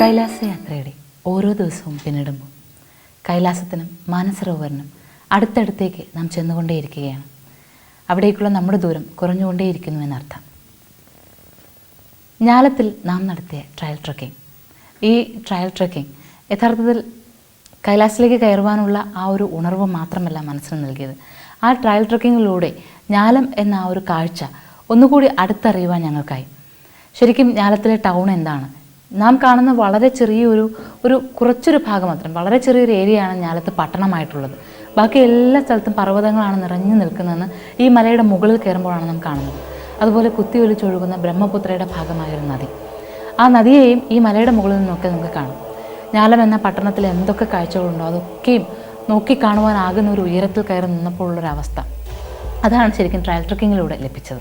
കൈലാസയാത്രയുടെ ഓരോ ദിവസവും പിന്നിടുമ്പോൾ കൈലാസത്തിനും മാനസരോവറിനും അടുത്തടുത്തേക്ക് നാം ചെന്നുകൊണ്ടേയിരിക്കുകയാണ്. അവിടേക്കുള്ള നമ്മുടെ ദൂരം കുറഞ്ഞുകൊണ്ടേയിരിക്കുന്നു എന്നർത്ഥം. ഞാലത്തിൽ നാം നടത്തിയ ട്രയൽ ട്രക്കിംഗ് ഈ ട്രയൽ ട്രക്കിംഗ് യഥാർത്ഥത്തിൽ കൈലാസിലേക്ക് കയറുവാനുള്ള ആ ഒരു ഉണർവ് മാത്രമല്ല മനസ്സിന് നൽകിയത്. ആ ട്രയൽ ട്രക്കിങ്ങിലൂടെ ഞാലം എന്ന ആ ഒരു കാഴ്ച ഒന്നുകൂടി അടുത്തറിയുവാൻ ഞങ്ങൾക്കായി. ശരിക്കും ഞാലത്തിലെ ടൗൺ എന്താണ്? നാം കാണുന്ന വളരെ ചെറിയൊരു ഒരു കുറച്ചൊരു ഭാഗം മാത്രം വളരെ ചെറിയൊരു ഏരിയയാണ് ഞാലത്ത് പട്ടണമായിട്ടുള്ളത്. ബാക്കി എല്ലാ സ്ഥലത്തും പർവതങ്ങളാണ് നിറഞ്ഞു നിൽക്കുന്നതെന്ന് ഈ മലയുടെ മുകളിൽ കയറുമ്പോഴാണ് നാം കാണുന്നത്. അതുപോലെ കുത്തി ഒലിച്ചൊഴുകുന്ന ബ്രഹ്മപുത്രയുടെ ഭാഗമായൊരു നദി. ആ നദിയെയും ഈ മലയുടെ മുകളിൽ നിന്നൊക്കെ നമുക്ക് കാണാം. ഞാലം എന്ന പട്ടണത്തിൽ എന്തൊക്കെ കാഴ്ചകളുണ്ടോ അതൊക്കെയും നോക്കിക്കാണുവാനാകുന്ന ഒരു ഉയരത്തിൽ കയറി നിന്നപ്പോഴുള്ളൊരവസ്ഥ. അതാണ് ശരിക്കും ട്രയൽ ട്രക്കിങ്ങിലൂടെ ലഭിച്ചത്.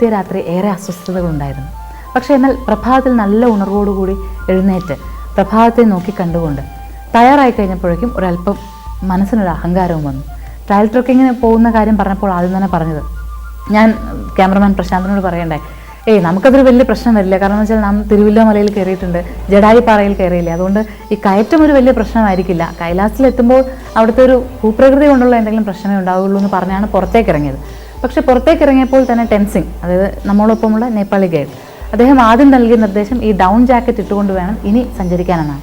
ഞാലത്തിലെത്തിയ രാത്രി ഏറെ അസ്വസ്ഥതകളുണ്ടായിരുന്നു. പക്ഷേ എന്നാൽ പ്രഭാതത്തിൽ നല്ല ഉണർവോടുകൂടി എഴുന്നേറ്റ് പ്രഭാതത്തെ നോക്കി കണ്ടുകൊണ്ട് തയ്യാറായി കഴിഞ്ഞപ്പോഴേക്കും ഒരല്പം മനസ്സിനൊരു അഹങ്കാരവും വന്നു. ട്രയൽ ട്രക്കിങ്ങിന് പോകുന്ന കാര്യം പറഞ്ഞപ്പോൾ ആദ്യം തന്നെ പറഞ്ഞത് ഞാൻ ക്യാമറമാൻ പ്രശാന്തിനോട് പറയണ്ടേ ഏയ് നമുക്കതൊരു വലിയ പ്രശ്നം വരില്ല കാരണം എന്ന് വെച്ചാൽ നാം തിരുവില്ല മലയിൽ കയറിയിട്ടുണ്ട് ജഡായി പാറയിൽ കയറിയില്ല? അതുകൊണ്ട് ഈ കയറ്റം ഒരു വലിയ പ്രശ്നമായിരിക്കില്ല. കൈലാസത്തിലെത്തുമ്പോൾ അവിടുത്തെ ഒരു ഭൂപ്രകൃതി കൊണ്ടുള്ള എന്തെങ്കിലും പ്രശ്നമേ ഉണ്ടാവുള്ളൂ എന്ന് പറഞ്ഞാണ് പുറത്തേക്ക് ഇറങ്ങിയത്. പക്ഷേ പുറത്തേക്ക് ഇറങ്ങിയപ്പോൾ തന്നെ ടെൻസിങ് അതായത് നമ്മളൊപ്പമുള്ള നേപ്പാളി ഗൈഡ് അദ്ദേഹം ആദ്യം നൽകിയ നിർദ്ദേശം ഈ ഡൗൺ ജാക്കറ്റ് ഇട്ടുകൊണ്ട് വേണം ഇനി സഞ്ചരിക്കാനെന്നാണ്.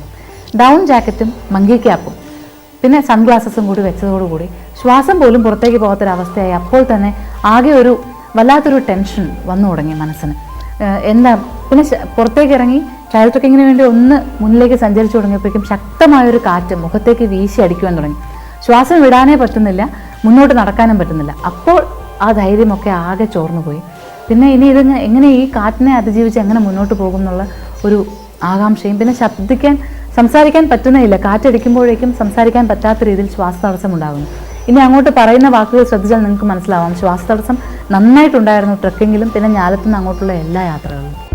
ഡൗൺ ജാക്കറ്റും മങ്കി ക്യാപ്പും പിന്നെ സൺഗ്ലാസസും കൂടി വെച്ചതോടുകൂടി ശ്വാസം പോലും പുറത്തേക്ക് പോകാത്തൊരവസ്ഥയായി അപ്പോൾ തന്നെ ആകെ ഒരു വല്ലാത്തൊരു ടെൻഷൻ വന്നു തുടങ്ങി മനസ്സിന്. എന്താ പിന്നെ പുറത്തേക്ക് ഇറങ്ങി ട്രയൽ ട്രക്കിങ്ങിന് വേണ്ടി ഒന്ന് മുന്നിലേക്ക് സഞ്ചരിച്ചു തുടങ്ങിയപ്പോഴേക്കും ശക്തമായൊരു കാറ്റ് മുഖത്തേക്ക് വീശി അടിക്കുവാൻ തുടങ്ങി. ശ്വാസം വിടാനേ പറ്റുന്നില്ല മുന്നോട്ട് നടക്കാനും പറ്റുന്നില്ല. അപ്പോൾ ആ ധൈര്യമൊക്കെ ആകെ ചോർന്നു പോയി പിന്നെ ഇനി ഇത് എങ്ങനെ ഈ കാറ്റിനെ അതിജീവിച്ച് എങ്ങനെ മുന്നോട്ട് പോകും എന്നുള്ള ഒരു ആകാംക്ഷയും പിന്നെ ശബ്ദിക്കാൻ സംസാരിക്കാൻ പറ്റുന്നേയില്ല. കാറ്റടിക്കുമ്പോഴേക്കും സംസാരിക്കാൻ പറ്റാത്ത രീതിയിൽ ശ്വാസതടസ്സം ഉണ്ടാകുന്നു. ഇനി അങ്ങോട്ട് പറയുന്ന വാക്കുകൾ ശ്രദ്ധിച്ചാൽ നിങ്ങൾക്ക് മനസ്സിലാവാം. ശ്വാസതടസ്സം നന്നായിട്ടുണ്ടായിരുന്നു ട്രക്കിങ്ങിലും പിന്നെ ഞാലത്തുനിന്ന് അങ്ങോട്ടുള്ള എല്ലാ യാത്രകളിലും.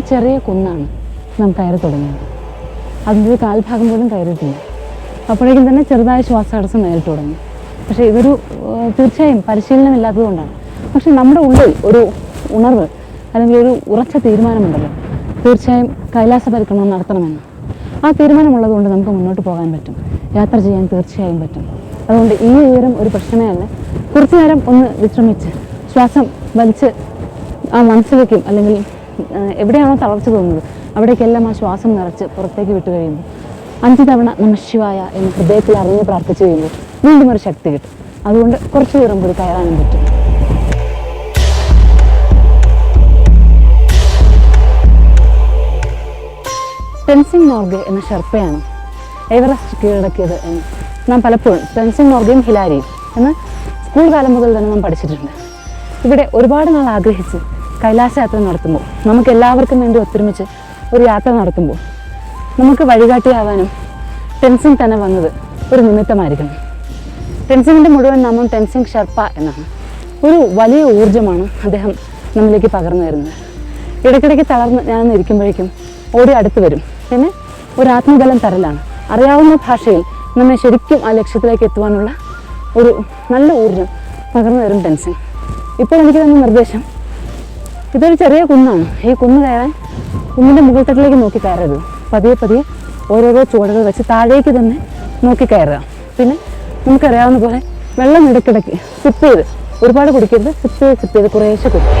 ഒരു ചെറിയ കുന്നാണ് നാം കയറി തുടങ്ങിയത് അതിന്റെ കാൽഭാഗം പോലും കയറിയിട്ടില്ല. അപ്പോഴേക്കും തന്നെ ചെറുതായ ശ്വാസതടസ്സം നേരിട്ട് തുടങ്ങി. പക്ഷേ ഇതൊരു തീർച്ചയായും പരിശീലനം ഇല്ലാത്തതുകൊണ്ടാണ് പക്ഷെ നമ്മുടെ ഉള്ളിൽ ഒരു ഉണർവ് അല്ലെങ്കിൽ ഒരു ഉറച്ച തീരുമാനമുണ്ടല്ലോ. തീർച്ചയായും കൈലാസ പരിക്രമണം നടത്തണമെന്ന്. ആ തീരുമാനമുള്ളതുകൊണ്ട് നമുക്ക് മുന്നോട്ട് പോകാൻ പറ്റും. യാത്ര ചെയ്യാൻ തീർച്ചയായും പറ്റും. അതുകൊണ്ട് ഈ ഉയരം ഒരു പ്രശ്നമേ അല്ല. കുറച്ചു നേരം ഒന്ന് വിശ്രമിച്ച് ശ്വാസം വലിച്ച് ആ മനസ്സിലേക്കും അല്ലെങ്കിൽ എവിടെയാണോ തളർച്ച തോന്നുന്നത് അവിടേക്കെല്ലാം ആ ശ്വാസം നിറച്ച് പുറത്തേക്ക് വിട്ടു കഴിയുമ്പോൾ അഞ്ച് തവണ നമശിവായ എന്ന് ഹൃദയത്തിൽ അറിഞ്ഞ് പ്രാർത്ഥിച്ചു കഴിയുമ്പോൾ വീണ്ടും ഒരു ശക്തി കിട്ടും. അതുകൊണ്ട് കുറച്ച് ദൂരം കൂടി കയറാനും പറ്റും. ടെൻസിംഗ് നോർഗെ എന്ന ഷെർപ്പയാണ് എവറസ്റ്റ് കീഴടക്കിയത് എന്ന്. നാം പലപ്പോഴും ടെൻസിംഗ് നോർഗയും ഹിലാരിയും എന്ന് സ്കൂൾ കാലം മുതൽ തന്നെ നാം പഠിച്ചിട്ടുണ്ട്. ഇവിടെ ഒരുപാട് നാൾ ആഗ്രഹിച്ച് കൈലാസ യാത്ര നടത്തുമ്പോൾ നമുക്ക് എല്ലാവർക്കും വേണ്ടി ഒത്തൊരുമിച്ച് ഒരു യാത്ര നടത്തുമ്പോൾ നമുക്ക് വഴികാട്ടിയാവാനും ടെൻസിങ് തന്നെ വന്നത് ഒരു നിമിത്തമായിരിക്കണം. ടെൻസിങ്ങിന്റെ മുഴുവൻ നാമം ടെൻസിങ് ഷർപ്പ എന്നാണ്. ഒരു വലിയ ഊർജമാണ് അദ്ദേഹം നമ്മിലേക്ക് പകർന്നു തരുന്നത്. ഇടയ്ക്കിടയ്ക്ക് തളർന്ന് ഞാനൊന്ന് ഇരിക്കുമ്പോഴേക്കും ഓടി അടുത്ത് വരും. പിന്നെ ഒരു ആത്മബലം തരലാണ്. അറിയാവുന്ന ഭാഷയിൽ നമ്മെ ശരിക്കും ആ ലക്ഷ്യത്തിലേക്ക് എത്തുവാനുള്ള ഒരു നല്ല ഊർജം പകർന്നു തരും ടെൻസിങ് ഇപ്പോൾ എനിക്ക് തന്നെ നിർദ്ദേശം. ഇതൊരു ചെറിയ കുന്നാണ്. ഈ കുന്ന് കയറാൻ കുന്നിന്റെ മുകൾ തട്ടിലേക്ക് നോക്കി കയറരുത്. പതിയെ പതിയെ ഓരോരോ ചുവടുകൾ വെച്ച് താഴേക്ക് തന്നെ നോക്കി കയറുക. പിന്നെ നമുക്കറിയാവുന്ന പോലെ വെള്ളം ഇടയ്ക്കിടയ്ക്ക് സിപ്പ് ചെയ്ത് ഒരുപാട് കുടിക്കരുത്. സിപ്പ് ചെയ്ത് സിപ്പ് ചെയ്ത് കുറേശ്ശെ കുടിക്കും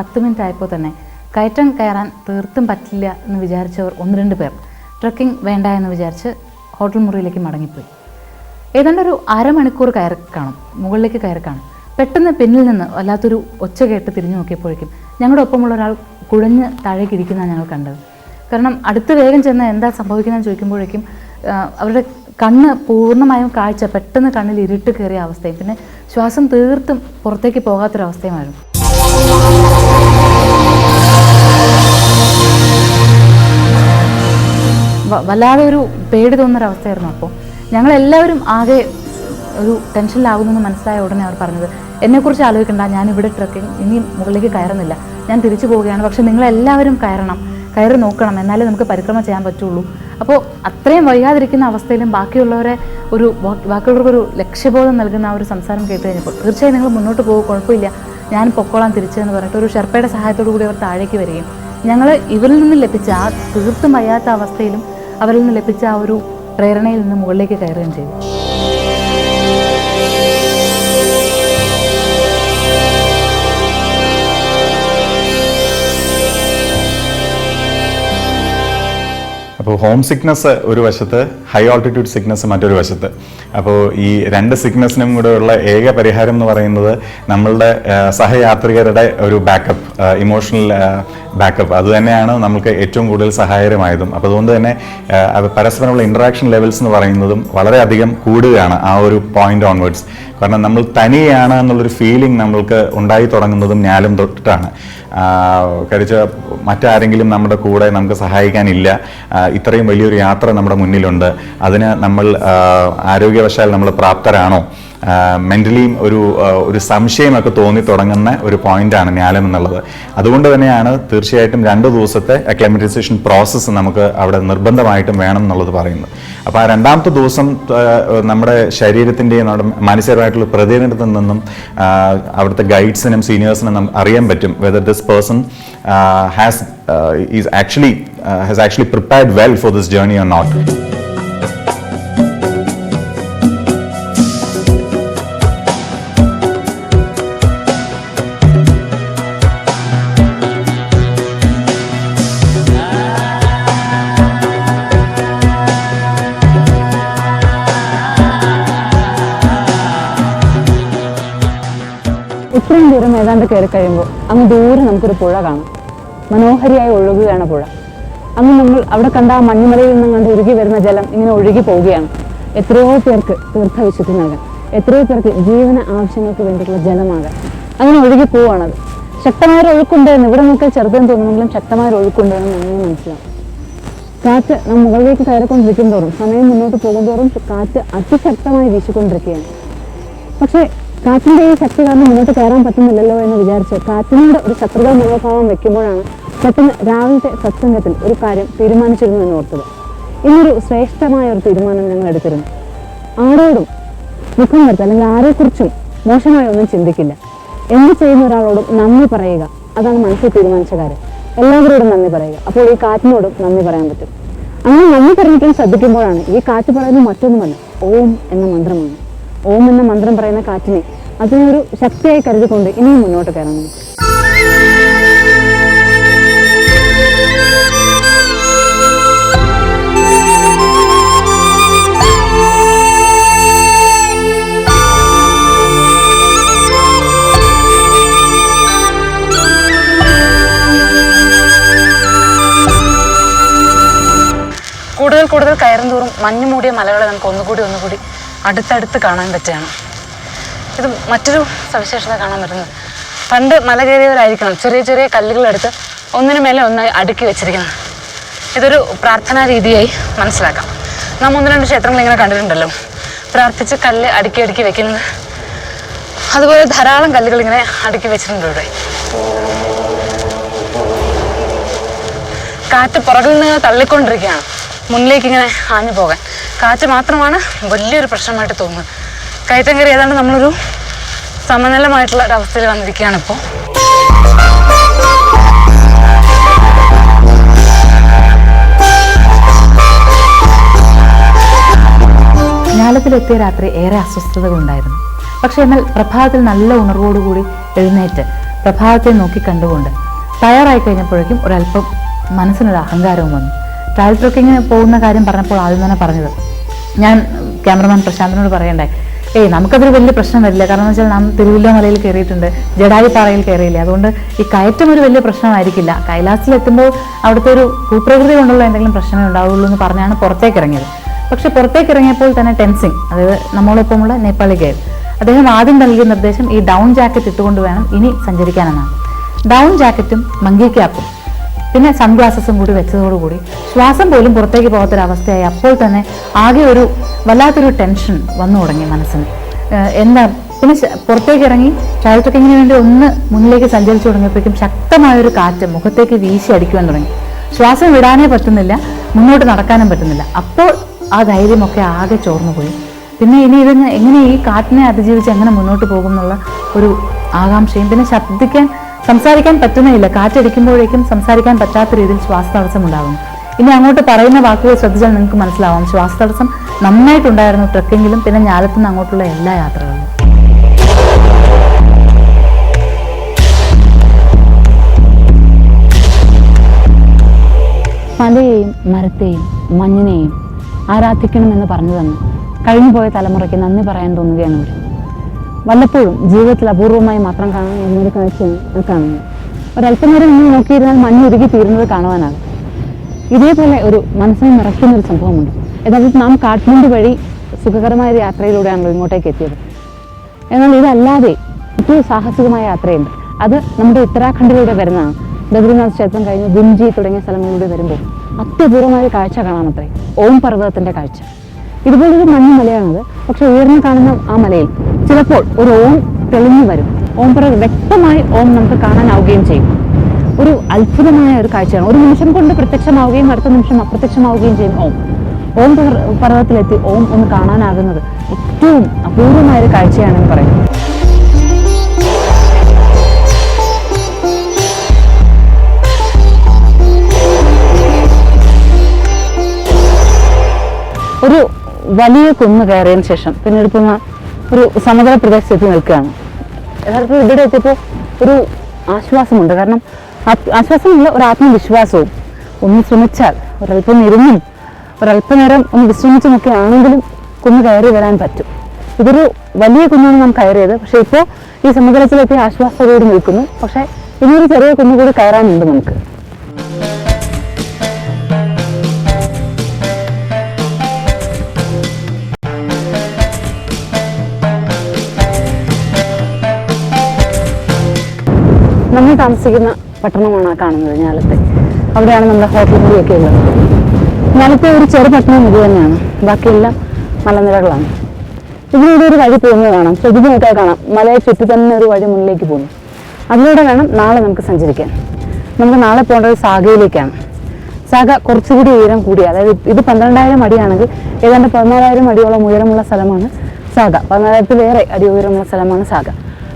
പത്ത് മിനിറ്റ് ആയപ്പോൾ തന്നെ കയറ്റം കയറാൻ തീർത്തും പറ്റില്ല എന്ന് വിചാരിച്ചവർ ഒന്ന് രണ്ട് പേർ. ട്രക്കിംഗ് വേണ്ട എന്ന് വിചാരിച്ച് ഹോട്ടൽ മുറിയിലേക്ക് മടങ്ങിപ്പോയി. ഏതാണ്ട് ഒരു അരമണിക്കൂർ കയറി കാണും മുകളിലേക്ക് കയറി കാണും. പെട്ടെന്ന് പിന്നിൽ നിന്ന് വല്ലാത്തൊരു ഒച്ച കേട്ട് തിരിഞ്ഞു നോക്കിയപ്പോഴേക്കും ഞങ്ങളുടെ ഒപ്പമുള്ള ഒരാൾ കുഴഞ്ഞ് താഴേക്ക് ഇരിക്കുന്നതാണ് ഞങ്ങൾ കണ്ടത്. കാരണം അടുത്ത് വേഗം ചെന്ന് എന്താ സംഭവിക്കുന്നതെന്ന് ചോദിക്കുമ്പോഴേക്കും അവരുടെ കണ്ണ് പൂർണമായും കാഴ്ച പെട്ടെന്ന് കണ്ണിൽ ഇരുട്ട് കയറിയ അവസ്ഥയും പിന്നെ ശ്വാസം തീർത്തും പുറത്തേക്ക് പോകാത്തൊരവസ്ഥയുമായിരുന്നു. വല്ലാതെ ഒരു പേടി തോന്നുന്നൊരവസ്ഥയായിരുന്നു അപ്പോൾ ഞങ്ങളെല്ലാവരും ആകെ ഒരു ടെൻഷനിലാകുന്നെന്ന് മനസ്സിലായ ഉടനെ അവർ പറഞ്ഞത് എന്നെക്കുറിച്ച് ആലോചിക്കണ്ട ഞാൻ ഇവിടെ ട്രക്കിംഗ് ഇനി മുകളിലേക്ക് കയറുന്നില്ല. ഞാൻ തിരിച്ചു പോവുകയാണ് പക്ഷേ നിങ്ങളെല്ലാവരും കയറണം കയറി നോക്കണം എന്നാലേ നമുക്ക് പരിക്രമ ചെയ്യാൻ പറ്റുള്ളൂ. അപ്പോൾ അത്രയും വയ്യാതിരിക്കുന്ന അവസ്ഥയിലും ബാക്കിയുള്ളവരെ ഒരു ബാക്കിയുള്ളവർക്കൊരു ലക്ഷ്യബോധം നൽകുന്ന ആ ഒരു സംസാരം കേട്ട് കഴിഞ്ഞപ്പോൾ തീർച്ചയായും നിങ്ങൾ മുന്നോട്ട് പോകും കുഴപ്പമില്ല. ഞാൻ പൊക്കോളാൻ തിരിച്ചെന്ന് പറഞ്ഞിട്ട് ഒരു ഷെർപ്പയുടെ സഹായത്തോടു കൂടി അവർ താഴേക്ക് വരികയും ഞങ്ങൾ ഇവരിൽ നിന്ന് ലഭിച്ച ആ തീർത്തും വയ്യാത്ത അവസ്ഥയിലും അവരിൽ നിന്ന് ലഭിച്ച ആ ഒരു പ്രേരണയിൽ നിന്ന് മുകളിലേക്ക് കയറുകയും ചെയ്തു. അപ്പോൾ ഹോം സിക്നസ് ഒരു വശത്ത് ഹൈ ആൾട്ടിറ്റ്യൂഡ് സിക്നസ് മറ്റൊരു വശത്ത്. അപ്പോൾ ഈ രണ്ട് സിക്നസിനും കൂടെ ഉള്ള ഏക പരിഹാരം എന്ന് പറയുന്നത് നമ്മളുടെ സഹയാത്രികരുടെ ഒരു ബാക്കപ്പ് ഇമോഷണൽ ബാക്കപ്പ് അത് തന്നെയാണ് നമുക്ക് ഏറ്റവും കൂടുതൽ സഹായകരമായതും. അപ്പോൾ അതുകൊണ്ട് തന്നെ പരസ്പരമുള്ള ഇൻട്രാക്ഷൻ ലെവൽസ് എന്ന് പറയുന്നതും വളരെയധികം കൂടുകയാണ് ആ ഒരു പോയിന്റ് ഓൺവേർഡ്സ് കാരണം നമ്മൾ തനിയാണ് എന്നുള്ളൊരു ഫീലിംഗ് നമ്മൾക്ക് ഉണ്ടായി തുടങ്ങുന്നതും ഞാലും തൊട്ടിട്ടാണ്. കഴിച്ച മറ്റാരെങ്കിലും നമ്മുടെ കൂടെ നമുക്ക് സഹായിക്കാനില്ല. ഇത്രയും വലിയൊരു യാത്ര നമ്മുടെ മുന്നിലുണ്ട്. അതിന് നമ്മൾ ആരോഗ്യവശാൽ നമ്മൾ പ്രാപ്തരാണോ? മെന്റലിയും ഒരു ഒരു സംശയമൊക്കെ തോന്നി തുടങ്ങുന്ന ഒരു പോയിന്റാണ് ന്യാലം എന്നുള്ളത്. അതുകൊണ്ട് തന്നെയാണ് തീർച്ചയായിട്ടും രണ്ട് ദിവസത്തെ അക്ലമറ്റൈസേഷൻ പ്രോസസ്സ് നമുക്ക് അവിടെ നിർബന്ധമായിട്ടും വേണം എന്നുള്ളത് പറയുന്നത്. അപ്പോൾ ആ രണ്ടാമത്തെ ദിവസം നമ്മുടെ ശരീരത്തിന്റെയും നമ്മുടെ മാനസികമായിട്ടുള്ള പ്രതിനിധത്തിൽ നിന്നും അവിടുത്തെ ഗൈഡ്സിനും സീനിയേഴ്സിനും നമുക്ക് അറിയാൻ പറ്റും whether this person has is actually has actually prepared well for this journey or not ഏതാണ്ട് കയറി കഴിയുമ്പോൾ അങ്ങ് ദൂരെ നമുക്കൊരു പുഴ കാണാം. മനോഹരിയായി ഒഴുകുകയാണ് പുഴ. അന്ന് നമ്മൾ അവിടെ കണ്ട ആ മഞ്ഞുമലയിൽ നിന്നും കണ്ട് ഒഴുകി വരുന്ന ജലം ഇങ്ങനെ ഒഴുകി പോവുകയാണ്. എത്രയോ പേർക്ക് തീർത്ഥവിശുദ്ധി നൽകാൻ എത്രയോ പേർക്ക് ജീവന ആവശ്യങ്ങൾക്ക് വേണ്ടിയിട്ടുള്ള ജലമാകാൻ അങ്ങനെ ഒഴുകി പോവാണത് ശക്തമായ ഒഴുക്കുണ്ടായിരുന്നു ഇവിടെ നമുക്ക് ചെറുതെന്ന് തോന്നുമെങ്കിലും ശക്തമായ ഒഴുക്കുണ്ടായിരുന്നു നമ്മൾ മനസ്സിലാവും കാറ്റ് നമ്മൾ മുകളിലേക്ക് കയറിക്കൊണ്ടിരിക്കും തോറും സമയം മുന്നോട്ട് പോകുന്തോറും കാറ്റ് അതിശക്തമായി വീശിക്കൊണ്ടിരിക്കുകയാണ്. പക്ഷേ കാറ്റിന്റെ ഈ ശക്തി കാരണം മുന്നോട്ട് കയറാൻ പറ്റുന്നില്ലല്ലോ എന്ന് വിചാരിച്ച് കാറ്റിനോട് ഒരു ശത്രുത മനോഭാവം വെക്കുമ്പോഴാണ് പെട്ടെന്ന് രാവിലത്തെ സത്സംഗത്തിൽ ഒരു കാര്യം തീരുമാനിച്ചിരുന്നു എന്ന് ഓർത്തത്. ഇന്നൊരു ശ്രേഷ്ഠമായ ഒരു തീരുമാനം ഞങ്ങൾ എടുത്തിരുന്നു. ആരോടും മുഖം വരുത്ത അല്ലെങ്കിൽ ആരെക്കുറിച്ചും മോശമായി ഒന്നും ചിന്തിക്കില്ല. എന്ത് ചെയ്യുന്ന ഒരാളോടും നന്ദി പറയുക. അതാണ് മനസ്സിൽ തീരുമാനിച്ച കാര്യം. എല്ലാവരോടും നന്ദി പറയുക. അപ്പോൾ ഈ കാറ്റിനോടും നന്ദി പറയാൻ പറ്റും. അങ്ങനെ നന്ദി പറഞ്ഞിട്ടും ശ്രദ്ധിക്കുമ്പോഴാണ് ഈ കാറ്റ് പറയുന്നത് മറ്റൊന്നുമല്ല ഓം എന്ന മന്ത്രമാണ്. ഓം എന്ന മന്ത്രം പറയുന്ന കാറ്റിനെ അതിനൊരു ശക്തിയായി കരുതിക്കൊണ്ട് ഇനിയും മുന്നോട്ട് കയറണം. കൂടുതൽ കൂടുതൽ കയറും തോറും മഞ്ഞു മൂടിയ മലകളെ നമുക്ക് ഒന്നുകൂടി ഒന്നുകൂടി അടുത്തടുത്ത് കാണാൻ പറ്റുകയാണ്. ഇത് മറ്റൊരു സവിശേഷത കാണാൻ പറ്റുന്നത്. പണ്ട് മല കയറിയവരായിരിക്കണം ചെറിയ ചെറിയ കല്ലുകളെടുത്ത് ഒന്നിനു മേലെ ഒന്നായി അടുക്കി വെച്ചിരിക്കുന്നത്. ഇതൊരു പ്രാർത്ഥനാ രീതിയായി മനസ്സിലാക്കാം. നാം ഒന്ന് രണ്ട് ക്ഷേത്രങ്ങൾ ഇങ്ങനെ കണ്ടിട്ടുണ്ടല്ലോ. പ്രാർത്ഥിച്ച് കല്ല് അടുക്കി അടുക്കി വെക്കുന്നത്. അതുപോലെ ധാരാളം കല്ലുകൾ ഇങ്ങനെ അടുക്കി വെച്ചിട്ടുണ്ട് ഇവിടെ. കാറ്റ് പുറകിൽ നിന്ന് തള്ളിക്കൊണ്ടിരിക്കുകയാണ്. മുന്നിലേക്ക് ഇങ്ങനെ ആഞ്ഞു പോകാൻ. കാറ്റ് മാത്രമാണ് വലിയൊരു പ്രശ്നമായിട്ട് തോന്നുന്നത്. കയറ്റം കയറി ഏതാണ്ട് നമ്മളൊരു സമനിലമായിട്ടുള്ള ഒരു അവസ്ഥയിൽ വന്നിരിക്കുകയാണ് ഇപ്പോൾ. ഞാലത്തിലെത്തിയ രാത്രി ഏറെ അസ്വസ്ഥതകൾ ഉണ്ടായിരുന്നു. പക്ഷേ എന്നാൽ പ്രഭാതത്തിൽ നല്ല ഉണർവോടുകൂടി എഴുന്നേറ്റ് പ്രഭാതത്തെ നോക്കി കണ്ടുകൊണ്ട് തയ്യാറായി കഴിഞ്ഞപ്പോഴേക്കും ഒരല്പം മനസ്സിനൊരു അഹങ്കാരവും വന്നു. ട്രയൽ ട്രക്കിങ്ങിന് പോകുന്ന കാര്യം പറഞ്ഞപ്പോൾ ആദ്യം തന്നെ പറഞ്ഞത് ഞാൻ ക്യാമറമാൻ പ്രശാന്തിനോട് പറയണ്ടേ ഏയ് നമുക്കതൊരു വലിയ പ്രശ്നം വരില്ല കാരണം എന്ന് വെച്ചാൽ നാം തിരുവല്ല മലയിൽ കയറിയിട്ടുണ്ട്. ജഡായി പാറയിൽ കയറിയില്ല. അതുകൊണ്ട് ഈ കയറ്റം ഒരു വലിയ പ്രശ്നമായിരിക്കില്ല. കൈലാസത്തിൽ എത്തുമ്പോൾ അവിടുത്തെ ഒരു ഭൂപ്രകൃതി കൊണ്ടുള്ള എന്തെങ്കിലും പ്രശ്നമേ ഉണ്ടാവുള്ളൂ എന്ന് പറഞ്ഞാണ് പുറത്തേക്ക് ഇറങ്ങിയത് പക്ഷെ പുറത്തേക്ക് ഇറങ്ങിയപ്പോൾ തന്നെ ടെൻസിങ് അതായത് നമ്മളൊപ്പമുള്ള നേപ്പാളി ഗൈഡ് അദ്ദേഹം ആദ്യം നൽകിയ നിർദ്ദേശം ഈ ഡൗൺ ജാക്കറ്റ് ഇട്ടുകൊണ്ട് വേണം ഇനി സഞ്ചരിക്കാനെന്നാണ്. ഡൗൺ ജാക്കറ്റും മങ്കി ക്യാപ്പും പിന്നെ സൺഗ്ലാസസും കൂടി വെച്ചതോടുകൂടി ശ്വാസം പോലും പുറത്തേക്ക് പോകാത്തൊരവസ്ഥയായി. അപ്പോൾ തന്നെ ആകെ ഒരു വല്ലാത്തൊരു ടെൻഷൻ വന്നു തുടങ്ങി മനസ്സിന്. എന്താ പിന്നെ പുറത്തേക്ക് ഇറങ്ങി ചായ ട്രക്കിങ്ങിന് വേണ്ടി ഒന്ന് മുന്നിലേക്ക് സഞ്ചരിച്ചു തുടങ്ങിയപ്പോഴേക്കും ശക്തമായൊരു കാറ്റ് മുഖത്തേക്ക് വീശി അടിക്കുവാൻ തുടങ്ങി. ശ്വാസം വിടാനേ പറ്റുന്നില്ല മുന്നോട്ട് നടക്കാനും പറ്റുന്നില്ല. അപ്പോൾ ആ ധൈര്യമൊക്കെ ആകെ ചോർന്നു പോയി പിന്നെ ഇനി ഇതിന് എങ്ങനെ ഈ കാറ്റിനെ അതിജീവിച്ച് എങ്ങനെ മുന്നോട്ട് പോകും എന്നുള്ള ഒരു ആകാംക്ഷയും പിന്നെ ശബ്ദിക്കാൻ സംസാരിക്കാൻ പറ്റുന്നില്ല കാറ്റടിക്കുമ്പോഴേക്കും സംസാരിക്കാൻ പറ്റാത്ത രീതിയിൽ ശ്വാസതടസ്സം ഉണ്ടാകും ഇനി അങ്ങോട്ട് പറയുന്ന വാക്കുകൾ ശ്രദ്ധിച്ചാൽ നിങ്ങൾക്ക് മനസ്സിലാവാം. ശ്വാസതടസ്സം നന്നായിട്ടുണ്ടായിരുന്നു ട്രക്കിങ്ങിലും പിന്നെ ഞാലത്തുനിന്ന് അങ്ങോട്ടുള്ള എല്ലാ യാത്രകളും. മലയെയും മരത്തെയും മഞ്ഞിനെയും ആരാധിക്കണമെന്ന് പറഞ്ഞു തന്നു കഴിഞ്ഞുപോയ തലമുറയ്ക്ക് നന്ദി പറയാൻ തോന്നുകയാണ് ഇവിടെ വല്ലപ്പോഴും ജീവിതത്തിൽ അപൂർവമായി മാത്രം കാണാൻ എന്നൊരു കാഴ്ചയാണ് കാണുന്നത്. ഒരല്പനേരം നിന്ന് നോക്കിയിരുന്നാൽ മഞ്ഞ് ഉരുകി തീരുന്നത് കാണുവാനാണ്. ഇതേപോലെ ഒരു മനസ്സിനെ നിറയ്ക്കുന്ന ഒരു സംഭവമുണ്ട്. യഥാർത്ഥത്തിൽ നാം കാഠ്മണ്ഡു വഴി സുഖകരമായ ഒരു യാത്രയിലൂടെയാണല്ലോ ഇങ്ങോട്ടേക്ക് എത്തിയത്. എന്നാൽ ഇതല്ലാതെ മറ്റൊരു സാഹസികമായ യാത്രയുണ്ട്. അത് നമ്മുടെ ഉത്തരാഖണ്ഡിലൂടെ വരുന്നതാണ്. ബദ്രിനാഥ് ക്ഷേത്രം കഴിഞ്ഞ് ഗുംജി തുടങ്ങിയ സ്ഥലങ്ങളിലൂടെ വരുമ്പോൾ അത്യപൂർവമായ കാഴ്ച കാണാമത്രേ ഓം പർവതത്തിന്റെ കാഴ്ച. ഇതുപോലൊരു മഞ്ഞ മലയാണത്. പക്ഷെ ഉയർന്നു കാണുന്ന ആ മലയിൽ ചിലപ്പോൾ ഒരു ഓം തെളിഞ്ഞു വരും. ഓം പുറ വ്യക്തമായി ഓം നമുക്ക് കാണാനാവുകയും ചെയ്യും. ഒരു അത്ഭുതമായ ഒരു കാഴ്ചയാണ്. ഒരു നിമിഷം കൊണ്ട് പ്രത്യക്ഷമാവുകയും അടുത്ത നിമിഷം അപ്രത്യക്ഷമാവുകയും ചെയ്യും ഓം. ഓം പർവ- പർവതത്തിലെത്തി ഓം ഒന്ന് കാണാനാകുന്നത് ഏറ്റവും അപൂർവമായ ഒരു കാഴ്ചയാണെന്ന് പറയുന്നത് ഒരു വലിയ കുന്ന് കയറിയതിന് ശേഷം പിന്നീട് എടുക്കുന്ന ഒരു സമതല പ്രദേശത്ത് നിൽക്കുകയാണ്. യഥാർത്ഥത്തിൽ ഇവിടെ എത്തിയപ്പോൾ ഒരു ആശ്വാസമുണ്ട്. കാരണം ആശ്വാസമുള്ള ഒരു ആത്മവിശ്വാസവും. ഒന്ന് ശ്രമിച്ചാൽ ഒരല്പം ഇരുന്നും ഒരല്പനേരം ഒന്ന് വിശ്രമിച്ചുമൊക്കെ ആണെങ്കിലും കുന്ന് കയറി വരാൻ പറ്റും. ഇതൊരു വലിയ കുന്നാണ് നാം കയറിയത്. പക്ഷെ ഇപ്പോൾ ഈ സമതലത്തിലെത്തി ആശ്വാസത്തോട് നിൽക്കുന്നു. പക്ഷേ ഇനിയൊരു ചെറിയ കുന്നുകൂടി കയറാനുണ്ട് നമുക്ക്. നമ്മൾ താമസിക്കുന്ന പട്ടണമാണ് ആ കാണുന്നത് ഞാലത്തെ. അവിടെയാണ് നമ്മുടെ ഹോട്ടൽ മുറിയൊക്കെ ഉള്ളത്. ഞാലത്തെ ഒരു ചെറു പട്ടണം ഇത് തന്നെയാണ്. ബാക്കിയെല്ലാം മലനിരകളാണ് ഇതിലൂടെ ഒരു വഴി പോകുന്നത് കാണാം. ശ്രദ്ധിച്ച് കാണാം. മലയെ ചുറ്റി തന്നെ ഒരു വഴി മുന്നിലേക്ക് പോകുന്നു. അതിലൂടെ വേണം നാളെ നമുക്ക് സഞ്ചരിക്കാൻ. നമുക്ക് നാളെ പോകേണ്ടത് സാഗയിലേക്കാണ്. സാഗ കുറച്ചുകൂടി ഉയരം കൂടി അതായത് ഇത് പന്ത്രണ്ടായിരം അടിയാണെങ്കിൽ ഏതാണ്ട് പതിനാലായിരം അടിയോളം ഉയരമുള്ള സ്ഥലമാണ് സാഗ. പതിനാലായിരത്തിലേറെ അടി ഉയരമുള്ള സ്ഥലമാണ് സാഗ.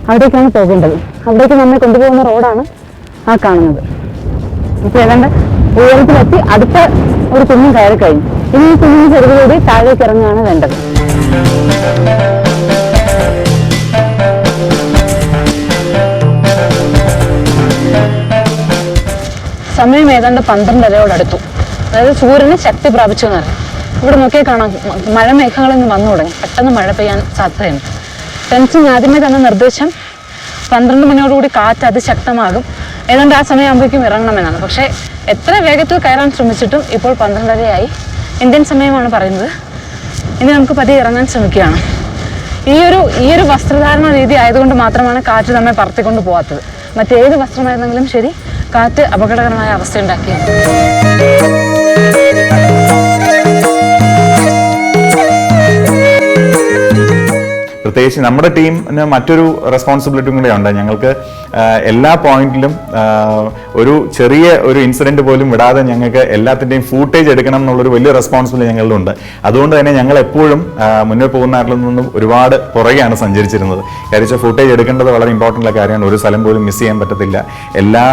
അവിടേക്കാണ് പോകേണ്ടത്. അവിടേക്ക് നമ്മെ കൊണ്ടുപോകുന്ന റോഡാണ് ആ കാണുന്നത്. ഇപ്പൊ ഏതാണ്ട് ഉയരത്തിലെത്തി അടുത്ത ഒരു കുഞ്ഞും കയറി കഴിഞ്ഞു. ഇനി ഈ കുഞ്ഞിന് ചെറുതിലൂടെ താഴേക്ക് ഇറങ്ങുകയാണ് വേണ്ടത്. സമയം ഏതാണ്ട് പന്ത്രണ്ടരയോടടുത്തു അതായത് സൂര്യന് ശക്തി പ്രാപിച്ചു എന്ന് പറയാം. ഇവിടെ നോക്കിയാൽ കാണാം മഴമേഘങ്ങളിൽ മഴ മേഘങ്ങളിൽ നിന്ന് വന്നു തുടങ്ങി. പെട്ടെന്ന് മഴ പെയ്യാൻ സാധ്യതയുണ്ട്. ഫ്രണ്ട്സിന് ആദ്യമേ തന്ന നിർദ്ദേശം പന്ത്രണ്ട് മണിയോടുകൂടി കാറ്റ് അതിശക്തമാകും ഏതാണ്ട് ആ സമയമാകുമ്പോഴേക്കും ഇറങ്ങണമെന്നാണ്. പക്ഷേ എത്ര വേഗത്തിൽ കയറാൻ ശ്രമിച്ചിട്ടും ഇപ്പോൾ പന്ത്രണ്ടരയായി. ഇന്ത്യൻ സമയമാണ് പറയുന്നത്. ഇനി നമുക്ക് പതിയെ ഇറങ്ങാൻ ശ്രമിക്കുകയാണ്. ഈ ഒരു ഈ ഒരു വസ്ത്രധാരണ രീതി ആയതുകൊണ്ട് മാത്രമാണ് കാറ്റ് നമ്മെ പറത്തിക്കൊണ്ട് പോകാത്തത് മറ്റേത് വസ്ത്രമായിരുന്നെങ്കിലും ശരി കാറ്റ് അപകടകരമായ അവസ്ഥ പ്രത്യേകിച്ച് നമ്മുടെ ടീമിന് മറ്റൊരു റെസ്പോൺസിബിലിറ്റിയും കൂടെ ഉണ്ട്. ഞങ്ങൾക്ക് എല്ലാ പോയിന്റിലും ഒരു ചെറിയ ഒരു ഇൻസിഡന്റ് പോലും വിടാതെ ഞങ്ങൾക്ക് എല്ലാത്തിന്റെയും ഫൂട്ടേജ് എടുക്കണം എന്നുള്ളൊരു വലിയ റെസ്പോൺസിബിലിറ്റി ഞങ്ങളിലുണ്ട് അതുകൊണ്ട് തന്നെ ഞങ്ങൾ എപ്പോഴും മുന്നോട്ട് മുന്നേ പോകുന്ന ആരിൽ നിന്നും ഒരുപാട് പുറകെയാണ് സഞ്ചരിച്ചിരുന്നത്. കാര്യം ഫൂട്ടേജ് എടുക്കേണ്ടത് വളരെ ഇമ്പോർട്ടന്റ് ഉള്ള കാര്യമാണ്. ഒരു സ്ഥലം പോലും മിസ് ചെയ്യാൻ പറ്റത്തില്ല. എല്ലാ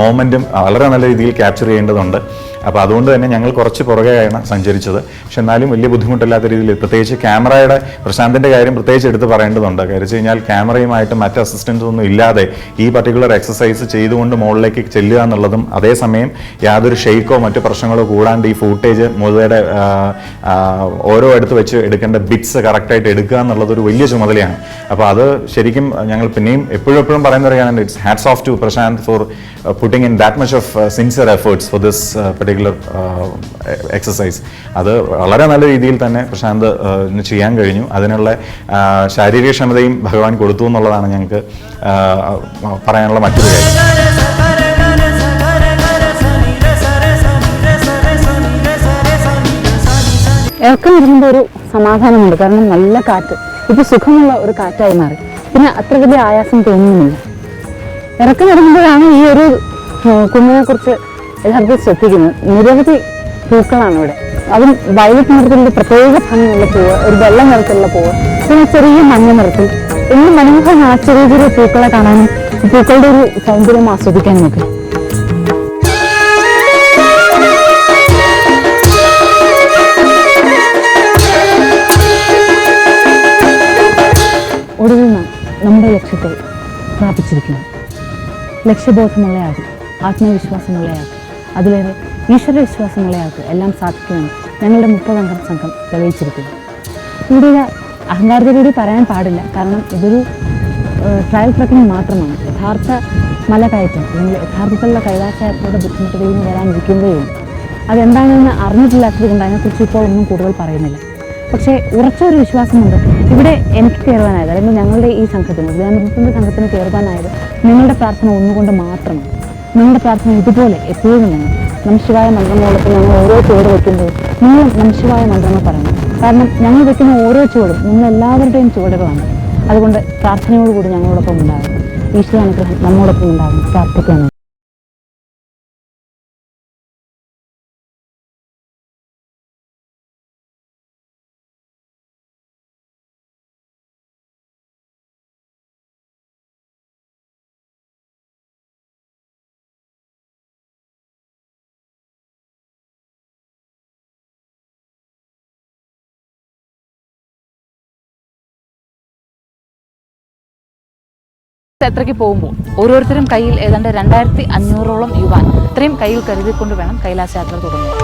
മൊമെന്റും വളരെ നല്ല രീതിയിൽ ക്യാപ്ചർ ചെയ്യേണ്ടതുണ്ട്. അപ്പോൾ അതുകൊണ്ട് തന്നെ ഞങ്ങൾ കുറച്ച് പുറകെയാണ് സഞ്ചരിച്ചത്. പക്ഷെ എന്നാലും വലിയ ബുദ്ധിമുട്ടില്ലാത്ത രീതിയിൽ പ്രത്യേകിച്ച് ക്യാമറയുടെ പ്രശാന്തിന്റെ കാര്യം പ്രത്യേകിച്ച് എടുത്ത് പറയേണ്ടതുണ്ട്. കാര്യം വെച്ച് കഴിഞ്ഞാൽ ക്യാമറയുമായിട്ട് മറ്റ് അസിസ്റ്റൻസ് ഒന്നും ഇല്ലാതെ ഈ പർട്ടിക്കുലർ എക്സസൈസ് ചെയ്തുകൊണ്ട് മുകളിലേക്ക് ചെല്ലുക എന്നുള്ളതും അതേസമയം യാതൊരു ഷെയ്ക്കോ മറ്റു പ്രശ്നങ്ങളോ കൂടാണ്ട് ഈ ഫൂട്ടേജ് മുതലയുടെ ഓരോ അടുത്ത് വെച്ച് എടുക്കേണ്ട ബിറ്റ്സ് കറക്റ്റായിട്ട് എടുക്കുക എന്നുള്ളത് ഒരു വലിയ ചുമതലയാണ്. അപ്പോൾ അത് ശരിക്കും ഞങ്ങൾ പിന്നെയും എപ്പോഴും എപ്പോഴും പറയുന്ന പറയുകയാണെങ്കിൽ it's hats off to Prashant for putting in that much of sincere efforts for this particular exercise അത് വളരെ നല്ല രീതിയിൽ തന്നെ പ്രശാന്ത് ചെയ്യാൻ കഴിഞ്ഞു. അതിനുള്ള ശാരീരികക്ഷമതയും ശാരീരിക ക്ഷമതയും ഭഗവാൻ കൊടുത്തു എന്നുള്ളതാണ് ഞങ്ങൾക്ക് പറയാനുള്ള മറ്റൊരു കാര്യം. ഇറക്കം വരുമ്പോൾ ഒരു സമാധാനമുണ്ട്. കാരണം നല്ല കാറ്റ്. ഇപ്പോൾ സുഖമുള്ള ഒരു കാറ്റായി മാറി. പിന്നെ അത്ര വലിയ ആയാസം തോന്നുന്നില്ല. ഇറക്കം വരുമ്പോഴാണ് ഈ ഒരു കുഞ്ഞിനെ കുറിച്ച് യഥാർത്ഥത്തിൽ ശ്രദ്ധിക്കുന്നത് നിരവധി പൂക്കളാണ് ഇവിടെ. അതും വയലറ്റ് നിറത്തിലുള്ള പ്രത്യേക ഭംഗിയുള്ള പൂവ് ഒരു വെള്ള നിറത്തിലുള്ള പൂവ് പിന്നെ ചെറിയ മഞ്ഞ നിറത്തിൽ. എന്നും മനോഹരമാണ് ആ ചെറിയ ചെറിയ പൂക്കളെ കാണാനും പൂക്കളുടെ ഒരു സൗന്ദര്യം ആസ്വദിക്കാനും ഒക്കെ. ഒടുവിൽ നാം നമ്മുടെ ലക്ഷ്യത്തെ പ്രാപിച്ചിരിക്കുന്നു. ലക്ഷ്യബോധമുള്ളയാൾ ആത്മവിശ്വാസമുള്ളയാൾക്ക് അതിലേറെ ഈശ്വരവിശ്വാസമുള്ളയാൾക്ക് എല്ലാം സാധിക്കുമെന്ന് ഞങ്ങളുടെ മുപ്പതംഗം സംഘം തെളിയിച്ചിരിക്കുന്നു. ഇവിടെ ഇത് അഹങ്കാരത്തോടുകൂടി പറയാൻ പാടില്ല. കാരണം ഇതൊരു ട്രയൽ ട്രക്കിംഗ് മാത്രമാണ്. യഥാർത്ഥ മലകയറ്റം അല്ലെങ്കിൽ യഥാർത്ഥത്തിലുള്ള കൈലാസയാത്രയുടെ ബുദ്ധിമുട്ടുകളിൽ നിന്ന് വരാനിരിക്കുകയും അതെന്താണെന്ന് അറിഞ്ഞിട്ടില്ലാത്തത് കൊണ്ട് അതിനെക്കുറിച്ച് ഇപ്പോൾ ഒന്നും കൂടുതൽ പറയുന്നില്ല. പക്ഷേ ഉറച്ച ഒരു വിശ്വാസമുണ്ട്. ഇവിടെ എനിക്ക് കയറുവാനായത് അല്ലെങ്കിൽ ഞങ്ങളുടെ ഈ സംഘത്തിന് ഗ്രാമത്തിന്റെ സംഘത്തിന് കയറുവാനായത് നിങ്ങളുടെ പ്രാർത്ഥന ഒന്നുകൊണ്ട് മാത്രമാണ്. നിങ്ങളുടെ പ്രാർത്ഥന ഇതുപോലെ എപ്പോഴും നിങ്ങൾ നമശിവായ മന്ത്രങ്ങളോടൊപ്പം ഞങ്ങൾ ഓരോ ചുവട് വയ്ക്കുമ്പോൾ നിങ്ങൾ നമശിവായ മന്ത്രങ്ങൾ പറയണം. കാരണം ഞങ്ങൾ വയ്ക്കുന്ന ഓരോ ചുവടും നിങ്ങൾ എല്ലാവരുടെയും ചുവടുകളാണ്. അതുകൊണ്ട് പ്രാർത്ഥനയോടുകൂടി ഞങ്ങളോടൊപ്പം ഉണ്ടാകും ഈശ്വരാനുഗ്രഹം നമ്മോടൊപ്പം ഉണ്ടാകും പ്രാർത്ഥിക്കാനാണ് യാത്രയ്ക്ക് പോകുമ്പോൾ ഓരോരുത്തരും കയ്യിൽ ഏതാണ്ട് രണ്ടായിരത്തി അഞ്ഞൂറോളം യുവാൻ ഇത്രയും കയ്യിൽ കരുതിക്കൊണ്ട് വേണം കൈലാസ യാത്ര തുടങ്ങുക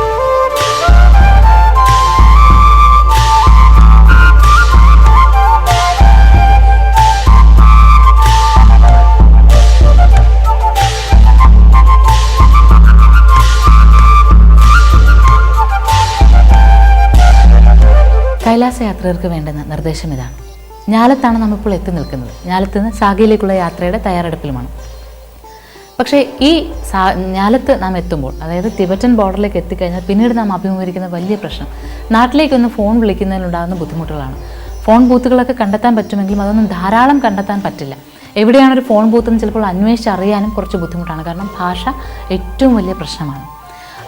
കൈലാസ യാത്രികർക്ക് വേണ്ടുന്ന നിർദ്ദേശം ഇതാണ്. ഞാലത്താണ് നമ്മളിപ്പോൾ എത്തി നിൽക്കുന്നത്. ഞാലത്ത് നിന്ന് സാഗയിലേക്കുള്ള യാത്രയുടെ തയ്യാറെടുപ്പിലുമാണ്. പക്ഷേ ഈ സാ ഞാലത്ത് നാം എത്തുമ്പോൾ അതായത് തിബറ്റൻ ബോർഡറിലേക്ക് എത്തിക്കഴിഞ്ഞാൽ പിന്നീട് നാം അഭിമുഖീകരിക്കുന്ന വലിയ പ്രശ്നം നാട്ടിലേക്കൊന്ന് ഫോൺ വിളിക്കുന്നതിനുണ്ടാകുന്ന ബുദ്ധിമുട്ടുകളാണ്. ഫോൺ ബൂത്തുകളൊക്കെ കണ്ടെത്താൻ പറ്റുമെങ്കിലും അതൊന്നും ധാരാളം കണ്ടെത്താൻ പറ്റില്ല. എവിടെയാണ് ഒരു ഫോൺ ബൂത്ത് എന്ന് ചിലപ്പോൾ അന്വേഷിച്ച് അറിയാനും കുറച്ച് ബുദ്ധിമുട്ടാണ്. കാരണം ഭാഷ ഏറ്റവും വലിയ പ്രശ്നമാണ്.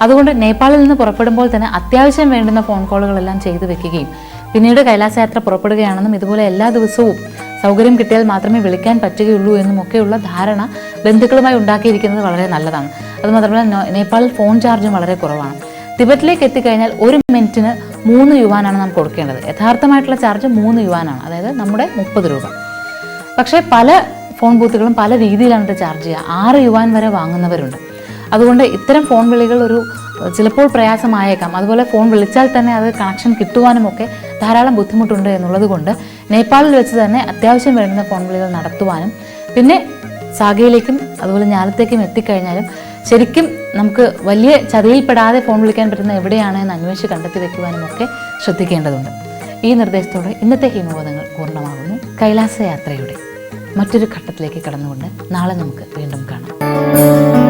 അതുകൊണ്ട് നേപ്പാളിൽ നിന്ന് പുറപ്പെടുമ്പോൾ തന്നെ അത്യാവശ്യം വേണ്ടുന്ന ഫോൺ കോളുകളെല്ലാം ചെയ്തു വെക്കുകയും പിന്നീട് കൈലാസയാത്ര പുറപ്പെടുകയാണെന്നും ഇതുപോലെ എല്ലാ ദിവസവും സൗകര്യം കിട്ടിയാൽ മാത്രമേ വിളിക്കാൻ പറ്റുകയുള്ളൂ എന്നുമൊക്കെയുള്ള ധാരണ ബന്ധുക്കളുമായി ഉണ്ടാക്കിയിരിക്കുന്നത് വളരെ നല്ലതാണ്. അതുമാത്രമല്ല നേപ്പാളിൽ ഫോൺ ചാർജും വളരെ കുറവാണ്. തിബറ്റിലേക്ക് എത്തിക്കഴിഞ്ഞാൽ ഒരു മിനിറ്റിന് മൂന്ന് യുവാനാണ് നമുക്ക് കൊടുക്കേണ്ടത്. യഥാർത്ഥമായിട്ടുള്ള ചാർജ് മൂന്ന് യുവാനാണ് അതായത് നമ്മുടെ മുപ്പത് രൂപ. പക്ഷേ പല ഫോൺ ബൂത്തുകളും പല രീതിയിലാണ് ഇത് ചാർജ് ചെയ്യുക. ആറ് യുവാൻ വരെ വാങ്ങുന്നവരുണ്ട്. അതുകൊണ്ട് ഇത്തരം ഫോൺ വിളികൾ ഒരു ചിലപ്പോൾ പ്രയാസമായേക്കാം. അതുപോലെ ഫോൺ വിളിച്ചാൽ തന്നെ അത് കണക്ഷൻ കിട്ടുവാനുമൊക്കെ ധാരാളം ബുദ്ധിമുട്ടുണ്ട് എന്നുള്ളത് കൊണ്ട് നേപ്പാളിൽ വെച്ച് തന്നെ അത്യാവശ്യം വേണ്ടുന്ന ഫോൺ വിളികൾ നടത്തുവാനും പിന്നെ സാഗയിലേക്കും അതുപോലെ ഞാലത്തേക്കും എത്തിക്കഴിഞ്ഞാലും ശരിക്കും നമുക്ക് വലിയ ചതിയിൽപ്പെടാതെ ഫോൺ വിളിക്കാൻ പറ്റുന്ന എവിടെയാണ് എന്ന് അന്വേഷിച്ച് കണ്ടെത്തി വെക്കുവാനും ഒക്കെ ശ്രദ്ധിക്കേണ്ടതുണ്ട്. ഈ നിർദ്ദേശത്തോടെ ഇന്നത്തെ ഹിമബോധങ്ങൾ പൂർണമാകുന്നു. കൈലാസ യാത്രയുടെ മറ്റൊരു ഘട്ടത്തിലേക്ക് കടന്നുകൊണ്ട് നാളെ നമുക്ക് വീണ്ടും കാണാം.